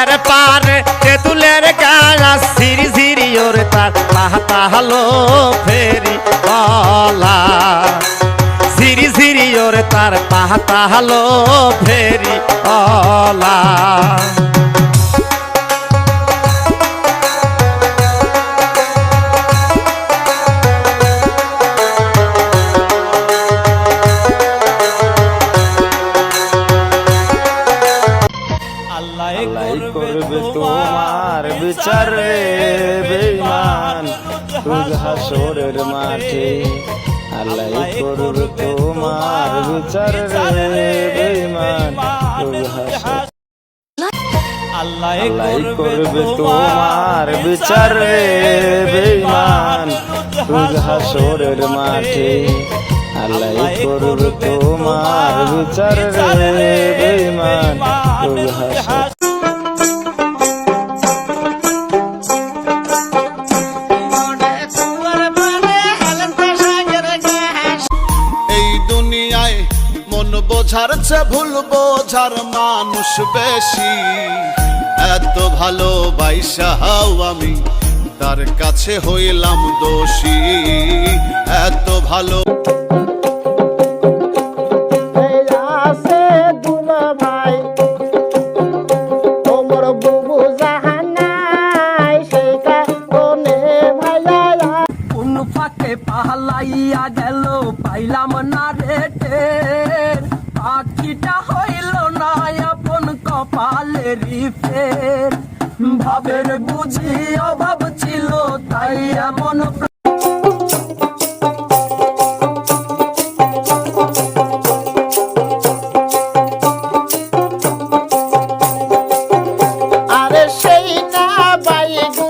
নদীয়ার পার তেঁতুলের গাড়া সিরি সিরি ওর তার। তাহা হলো ফেরি বলা। সিরি সিরি ওর তার তাহা হলো ফেরি বলা। করবে তোমার বিচার রে বেঈমান। হাসরের মাঠে আল্লাহ করবে তোমার বিচার রে বেঈমান। আল্লাহ করবে তোমার বিচার রে বেঈমান। হাসরের মাঠে আল্লাহ করবে তোমার বিচার রে মন বোঝার চে ভুল বোঝার মানুষ বেশি। এত ভালোবাইসা হাও আমি, তার কাছে হইলাম দোষী। এত ভালো ফাঁকে পাহালাইয়া গেল, পাইলাম না রেটে পাখিটা হইল না আপন কপালে রিফের ভাবের বুঝি অভাব ছিল, তাই এমন আরে সেই না বাইগু